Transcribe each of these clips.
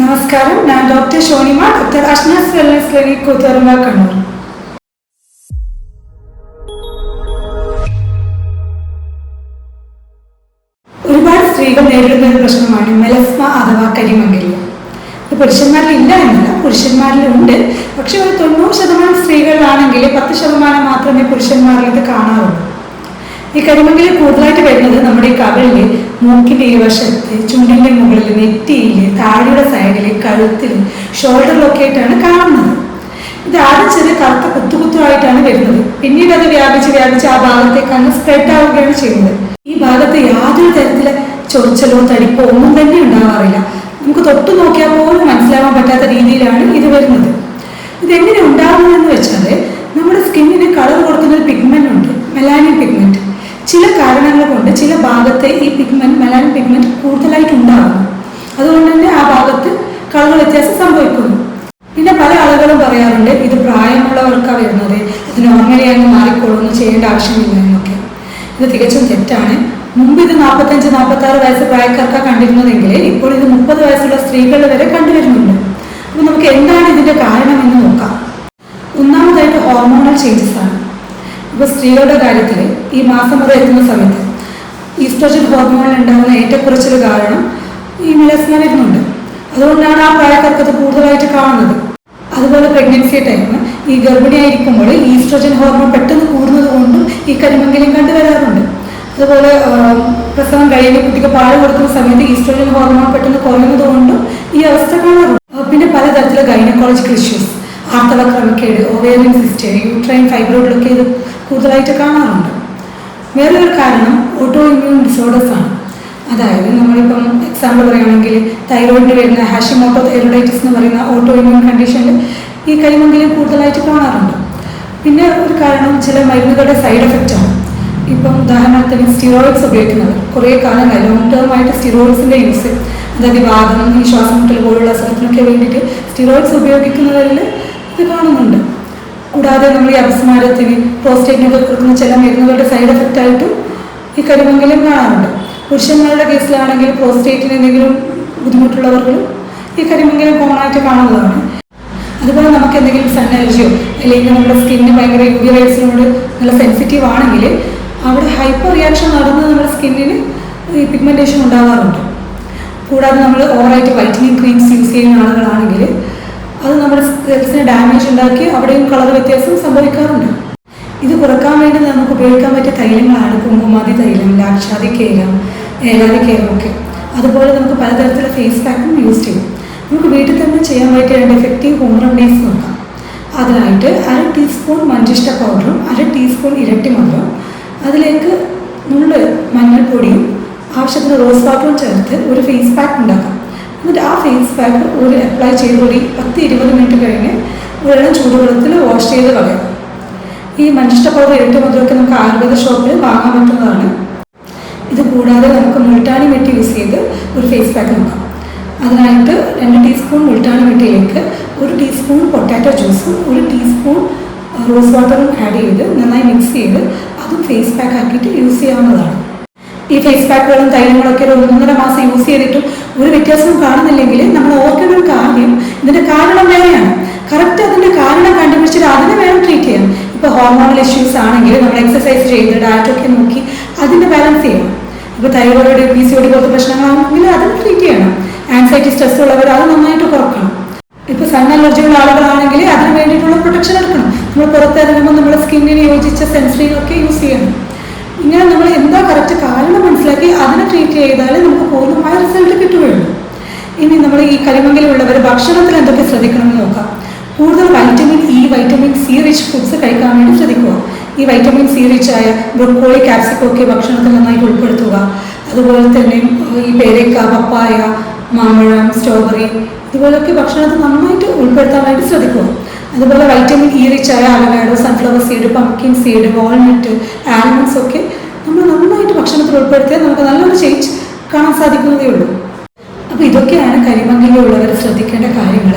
നമസ്കാരം. ഞാൻ doctor Shonima. Doctor wellness clinic Kannur. ഒരുപാട് സ്ത്രീകൾ നേരിടുന്ന ഒരു പ്രശ്നമാണ് മെലസ്മ അഥവാ കരിമംഗല്യം. ഇത് പുരുഷന്മാരിൽ ഇല്ല എന്നല്ല പുരുഷന്മാരിൽ ഉണ്ട്. പക്ഷെ ഒരു തൊണ്ണൂറ് ശതമാനം സ്ത്രീകളിലാണെങ്കിൽ പത്ത് ശതമാനം മാത്രമേ പുരുഷന്മാരിൽ ഇത് കാണാറുള്ളൂ. ഈ കരിമംഗല്യം കൂടുതലായിട്ട് വരുന്നത് നമ്മുടെ ഈ കവിളിൽ മൂക്കിന്റെ ഈ വശത്ത് ചുണ്ടിന്റെ മുകളിൽ നെറ്റിയിൽ താടിയുടെ സൈഡിൽ കഴുത്തിൽ ഷോൾഡറിലൊക്കെ ആയിട്ടാണ് കാണുന്നത്. ഇത് ആദ്യം ചെറിയ കറുത്ത കുത്തു കുത്തുമായിട്ടാണ് വരുന്നത്. പിന്നീട് അത് വ്യാപിച്ച് വ്യാപിച്ച് ആ ഭാഗത്തേക്ക് അങ്ങ് സ്പ്രെഡ് ആവുകയാണ് ചെയ്യുന്നത്. ഈ ഭാഗത്ത് യാതൊരു തരത്തിലെ ചൊറിച്ചലോ തടിപ്പോ ഒന്നും തന്നെ ഉണ്ടാവാറില്ല. നമുക്ക് തൊട്ടു നോക്കിയാൽ പോലും മനസ്സിലാവാൻ പറ്റാത്ത രീതിയിലാണ് ഇത് വരുന്നത്. ഇതെങ്ങനെ ഉണ്ടാകുന്നതെന്ന് വെച്ചാൽ നമ്മുടെ സ്കിന്നിന് കളർ കൊടുക്കുന്ന ഒരു പിഗ്മെന്റ് ഉണ്ട് മെലാനിൻ പിഗ്മെന്റ് ചില കാരണങ്ങൾ കൊണ്ട് ചില ഭാഗത്തെ ഈ പിഗ്മെന്റ് മെലാനിൻ പിഗ്മെന്റ് കൂടുതലായിട്ട് ഉണ്ടാകുന്നു അതുകൊണ്ട് തന്നെ ആ ഭാഗത്ത് കളർ വ്യത്യാസം സംഭവിക്കുന്നു പിന്നെ പല ആളുകളും പറയാറുണ്ട് ഇത് പ്രായമുള്ളവർക്കാണ് വരുന്നത് അത് നോർമലി അങ്ങ് മാറിക്കൊള്ളുന്നു ചെയ്യേണ്ട ആവശ്യമില്ല എന്നൊക്കെ. ഇത് തികച്ചും തെറ്റാണ്. മുമ്പ് ഇത് നാൽപ്പത്തഞ്ച് നാൽപ്പത്തി ആറ് വയസ്സ് പ്രായക്കാർക്ക് കണ്ടിരുന്നതെങ്കിൽ ഇപ്പോൾ ഇത് മുപ്പത് വയസ്സുള്ള സ്ത്രീകൾ വരെ കണ്ടുവരുന്നുണ്ട്. അപ്പോൾ നമുക്ക് എന്താണ് ഇതിന്റെ കാരണം എന്ന് നോക്കാം. ഒന്നാമതായിട്ട് ഹോർമോണൽ ചേഞ്ചസ് ആണ്. ഇപ്പോൾ സ്ത്രീകളുടെ കാര്യത്തിൽ ഈ മാസം വരെ എത്തുന്ന സമയത്ത് ഈസ്ട്രോജൻ ഹോർമോണിൽ ഉണ്ടാകുന്ന ഏറ്റക്കുറച്ചിൽ കാരണം ഈ മിലസ്മ വരുന്നുണ്ട്. അതുകൊണ്ടാണ് ആ പ്രായക്കാർക്ക് അത് കൂടുതലായിട്ട് കാണുന്നത്. അതുപോലെ പ്രഗ്നൻസി ടൈം ഈ ഗർഭിണിയായിരിക്കുമ്പോൾ ഈസ്ട്രോജൻ ഹോർമോൺ പെട്ടെന്ന് കൂടുന്നത് കൊണ്ടും ഈ കരിമംഗലം കണ്ടുവരാറുണ്ട് അതുപോലെ പ്രസവം കഴിയുന്ന കുട്ടിക്ക് പാൽ കൊടുക്കുന്ന സമയത്ത് ഈസ്ട്രോജൻ ഹോർമോൺ പെട്ടെന്ന് കുറയുന്നത് കൊണ്ടും ഈ അവസ്ഥ കാണാറുണ്ട്. പിന്നെ പലതരത്തിലുള്ള ഗൈനക്കോളജിക്കൽ ഇഷ്യൂസ് ആർത്തവ ക്രമക്കേട് ഓവേറിയൻ സിസ്റ്റം യൂട്രൈൻ ഫൈബ്രോയിഡൊക്കെ ഇത് കൂടുതലായിട്ട് കാണാറുണ്ട്. വേറൊരു കാരണം ഓട്ടോ ഇമ്മ്യൂൺ ഡിസോർഡേഴ്സ് ആണ്. അതായത് നമ്മളിപ്പം എക്സാമ്പിൾ പറയുകയാണെങ്കിൽ തൈറോയിഡിന് വരുന്ന ഹാഷിമോട്ടോ തൈറോയിഡൈറ്റിസ് എന്ന് പറയുന്ന ഓട്ടോ ഇമ്യൂൺ കണ്ടീഷനിൽ ഈ കരിമന്തിയിൽ കൂടുതലായിട്ട് കാണാറുണ്ട്. പിന്നെ ഒരു കാരണം ചില മരുന്നുകളുടെ സൈഡ് എഫക്റ്റ് ആണ്. ഇപ്പം ഉദാഹരണത്തിന് സ്റ്റിറോയിഡ്സ് ഉപയോഗിക്കുന്നത്. കുറേ കാലം ലോങ് ടേം ആയിട്ട് സ്റ്റിറോയിഡ്സിന്റെ യൂസ് അതായത് വാദം ഈ ശ്വാസം മുട്ടൽ പോലുള്ള അസുഖത്തിനൊക്കെ വേണ്ടിയിട്ട് സ്റ്റിറോയിഡ്സ് ഉപയോഗിക്കുന്നവരിൽ ഇത് കാണുന്നുണ്ട്. കൂടാതെ നമ്മൾ ഈ അപസ്മാരത്തിന് പ്രോസ്റ്റേറ്റിനൊക്കെ കൊടുക്കുന്ന ചില മരുന്നുകളുടെ സൈഡ് എഫക്റ്റ് ആയിട്ടും ഈ കരിമംഗലം കാണാറുണ്ട്. പുരുഷന്മാരുടെ കേസിലാണെങ്കിൽ പ്രോസ്റ്റേറ്റിന് എന്തെങ്കിലും ബുദ്ധിമുട്ടുള്ളവർക്ക് ഈ കരിമംഗലം കോമൺ ആയിട്ട് കാണുന്നതാണ്. അതുപോലെ നമുക്ക് എന്തെങ്കിലും സൺ അലർജിയോ അല്ലെങ്കിൽ നമ്മുടെ സ്കിന്നിന് ഭയങ്കര യു വി റൈറ്റ്സിനോട് നല്ല സെൻസിറ്റീവ് ആണെങ്കിൽ അവിടെ ഹൈപ്പർ റിയാക്ഷൻ നടന്ന് നമ്മുടെ സ്കിന്നിന് ഈ പിഗ്മെന്റേഷൻ ഉണ്ടാകാറുണ്ട് കൂടാതെ നമ്മൾ ഓവറായിട്ട് വൈറ്റനിങ് ക്രീംസ് യൂസ് ചെയ്യുന്ന ആളുകളാണെങ്കിൽ അത് നമ്മുടെ സെൽസിന് ഡാമേജ് ഉണ്ടാക്കി അവിടെയും കളർ വ്യത്യാസം സംഭവിക്കാറുണ്ട്. ഇത് കുറയ്ക്കാൻ വേണ്ടി നമുക്ക് ഉപയോഗിക്കാൻ പറ്റിയ തൈലങ്ങളാണ് കുങ്കുമാതി തൈലം ലാക്ഷാതി കേരം ഏലാതി കേരമൊക്കെ അതുപോലെ നമുക്ക് പലതരത്തിലുള്ള ഫേസ് പാക്കും യൂസ് ചെയ്യാം. നമുക്ക് വീട്ടിൽ തന്നെ ചെയ്യാൻ പറ്റിയ രണ്ട് എഫക്റ്റീവ് ഹോം റെമഡീസ് നോക്കാം. അതിനായിട്ട് അര ടീസ്പൂൺ മഞ്ചിഷ്ട പൗഡറും അര ടീസ്പൂൺ ഇരട്ടി മധുരം അതിലേക്ക് നുള്ള് മഞ്ഞൾപ്പൊടിയും ആവശ്യത്തിന് റോസ് വാട്ടറും ചേർത്ത് ഒരു ഫേസ് പാക്ക് ഉണ്ടാക്കാം. എന്നിട്ട് ആ ഫേസ് പാക്ക് ഒരു അപ്ലൈ ചെയ്ത് ഒരു പത്ത് ഇരുപത് മിനിറ്റ് കഴിഞ്ഞ് ഒരെണ്ണം ചൂടുവെള്ളത്തിൽ വാഷ് ചെയ്ത് കളയാം. ഈ മഞ്ചിഷ്ട പൗഡർ ഇരട്ടി മധുരമൊക്കെ നമുക്ക് ആയുർവേദ ഷോപ്പിൽ വാങ്ങാൻ പറ്റുന്നതാണ്. ഇത് കൂടാതെ നമുക്ക് മുൾട്ടാണി വെട്ടി യൂസ് ചെയ്ത് ഒരു ഫേസ് പാക്ക് നോക്കാം. അതിനായിട്ട് രണ്ട് ടീസ്പൂൺ മുൾട്ടാണി വെട്ടിയിലേക്ക് ഒരു ടീസ്പൂൺ പൊട്ടാറ്റോ ജ്യൂസും ഒരു ടീസ്പൂൺ റോസ് വാട്ടറും ആഡ് ചെയ്ത് നന്നായി മിക്സ് ചെയ്ത് അതും ഫേസ് പാക്ക് ആക്കിയിട്ട് യൂസ് ചെയ്യാവുന്നതാണ്. ഈ ഫേസ് പാക്കുകളും തൈലങ്ങളൊക്കെ ഒരു ഒന്നര മാസം യൂസ് ചെയ്തിട്ടും ഒരു വ്യത്യാസവും കാണുന്നില്ലെങ്കിൽ നമ്മൾ ഓർക്കേണ്ട കാര്യം ഇതിന്റെ കാരണം വേറെയാണ്. കറക്റ്റ് അതിന്റെ കാരണം കണ്ടുപിടിച്ചിട്ട് അതിനെ വേണം ട്രീറ്റ് ചെയ്യാം ഇപ്പോൾ ഹോർമോണൽ ഇഷ്യൂസ് ആണെങ്കിൽ നമ്മൾ എക്സസൈസ് ചെയ്ത് ഡയറ്റൊക്കെ നോക്കി അതിന്റെ ബാലൻസ് ചെയ്യണം. ഇപ്പൊ തൈറോയിഡ് പി സി ഒടി പോലത്തെ പ്രശ്നങ്ങളാണെങ്കിൽ അത് ട്രീറ്റ് ചെയ്യണം. ആൻസൈറ്റി സ്ട്രെസ് ഉള്ളവർ അത് നന്നായിട്ട് കുറക്കണം. ഇപ്പൊ സൺ അലർജി ഉള്ള ആളുകളാണെങ്കിൽ അതിന് വേണ്ടിയിട്ടുള്ള പ്രൊട്ടക്ഷൻ എടുക്കണം. നമ്മൾ പുറത്തിറങ്ങുമ്പോൾ നമ്മുടെ സ്കിന്നിന് യോജിച്ച സെൻസറി ഒക്കെ യൂസ് ചെയ്യണം. ഇങ്ങനെ നമ്മൾ എന്താ കറക്റ്റ് കാരണം മനസ്സിലാക്കി അതിനെ ട്രീറ്റ് ചെയ്താൽ നമുക്ക് പൂർണമായ റിസൾട്ട് കിട്ടുകയുള്ളൂ. ഇനി നമ്മൾ ഈ കരിമങ്കിലുള്ളവർ ഭക്ഷണത്തിൽ എന്തൊക്കെ ശ്രദ്ധിക്കണം എന്ന് നോക്കാം. കൂടുതൽ vitamin E vitamin C rich foods കഴിക്കാൻ വേണ്ടി ശ്രദ്ധിക്കുക. ഈ വൈറ്റമിൻ സി റിച്ച് ആയ ബ്രൊക്കോളി കാപ്സിക്കോ ഒക്കെ ഭക്ഷണത്തിൽ നന്നായിട്ട് ഉൾപ്പെടുത്തുക. അതുപോലെ തന്നെ ഈ പേരക്ക പപ്പായ മാമ്പഴം സ്ട്രോബെറി ഇതുപോലൊക്കെ ഭക്ഷണത്തിൽ നന്നായിട്ട് ഉൾപ്പെടുത്താനായിട്ട് ശ്രദ്ധിക്കുക. അതുപോലെ വൈറ്റമിൻ ഇ റിച്ച് ആയ avocado sunflower seed pumpkin seed walnut almonds ഒക്കെ നമ്മൾ നന്നായിട്ട് ഭക്ഷണത്തിൽ ഉൾപ്പെടുത്തിയാൽ നമുക്ക് നല്ലൊരു ചേഞ്ച് കാണാൻ സാധിക്കുന്നതേ ഉള്ളൂ. അപ്പോൾ ഇതൊക്കെയാണ് കരിമംഗലിലുള്ളവർ ശ്രദ്ധിക്കേണ്ട കാര്യങ്ങൾ.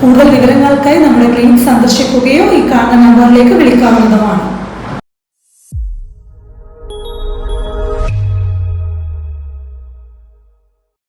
കൂടുതൽ വിവരങ്ങൾക്കായി നമ്മുടെ ക്ലിനിക് സന്ദർശിക്കുകയോ ഈ കാണുന്ന നമ്പറിലേക്ക് വിളിക്കാവുന്നതുമാണ്.